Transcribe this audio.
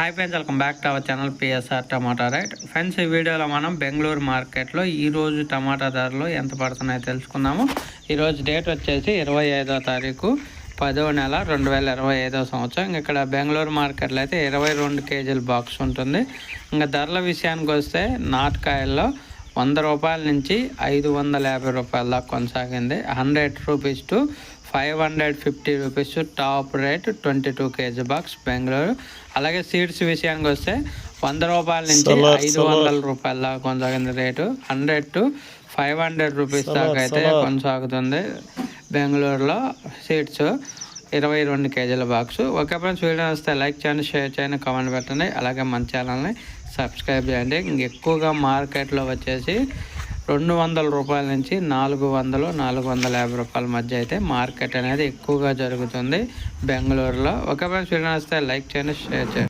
Hi friends welcome back to our channel PSR tomato right friends ఈ వీడియోలో మనం బెంగళూరు మార్కెట్లో ఈరోజు టమాటా ధరలు ఎంత పడుతున్నాయో తెలుసుకుందాము. ఈరోజు డేట్ వచ్చేసి ఇరవై ఐదో తారీఖు పదో నెల రెండు వేల ఇరవై ఐదో సంవత్సరం. ఇంక ఇక్కడ బెంగళూరు మార్కెట్లో అయితే ఇరవై రెండు కేజీల బాక్స్ ఉంటుంది. ఇంకా ధరల విషయానికి వస్తే నాటకాయల్లో వంద రూపాయల నుంచి ఐదు వందల యాభై రూపాయల దాకా కొనసాగింది. Hundred rupees to five hundred fifty rupees top rate twenty two KG box Bengaluru. అలాగే సీడ్స్ విషయానికి వస్తే వంద రూపాయల నుంచి ఐదు వందల రూపాయల దాకా కొనసాగింది rate. Hundred to five hundred rupees దాకా అయితే కొనసాగుతుంది బెంగళూరులో సీడ్స్. ఇరవై రెండు కేజీల బాక్స్. ఓకే ఫ్రెండ్స్ వీడియో వస్తే లైక్ చేయండి షేర్ చేయండి కామెంట్ పెట్టండి. అలాగే మన ఛానల్ని సబ్స్క్రైబ్ చేయండి. ఇంక ఎక్కువగా మార్కెట్లో వచ్చేసి రెండు వందల రూపాయల నుంచి నాలుగు వందలు నాలుగు వందల యాభై రూపాయల మధ్య అయితే మార్కెట్ అనేది ఎక్కువగా జరుగుతుంది బెంగళూరులో. ఒక ఫ్రెండ్స్ వీడియో వస్తే లైక్ చేయండి షేర్ చేయండి.